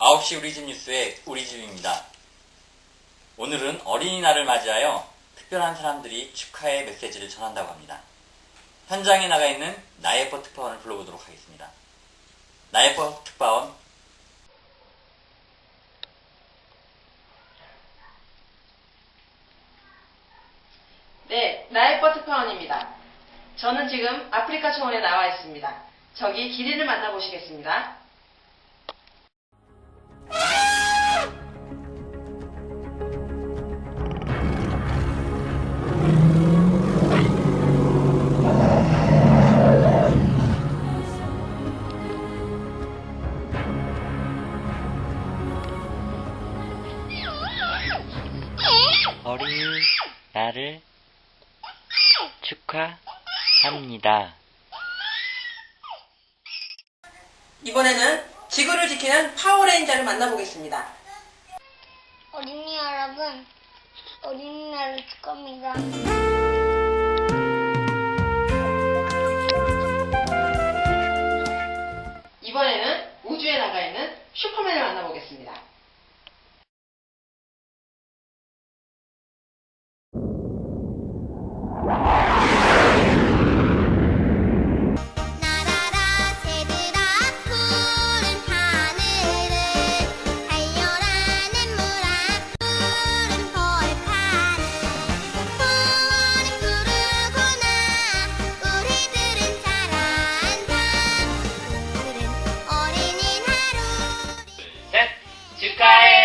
역시 우리 집 뉴스의 우리 집입니다. 오늘은 어린이날을 맞이하여 특별한 사람들이 축하의 메시지를 전한다고 합니다. 현장에 나가 있는 나예뻐 특파원을 불러보도록 하겠습니다. 나예뻐 특파원, 네, 나이버 특파원입니다. 저는 지금 아프리카 초원에 나와 있습니다. 저기 기린을 만나보시겠습니다. 어린이날을 축하합니다. 이번에는 지구를 지키는 파워레인저를 만나보겠습니다. 어린이 여러분, 어린이날을 축하합니다. 이번에는 우주에 나가 있는 슈퍼맨을 만나보겠습니다. Sky.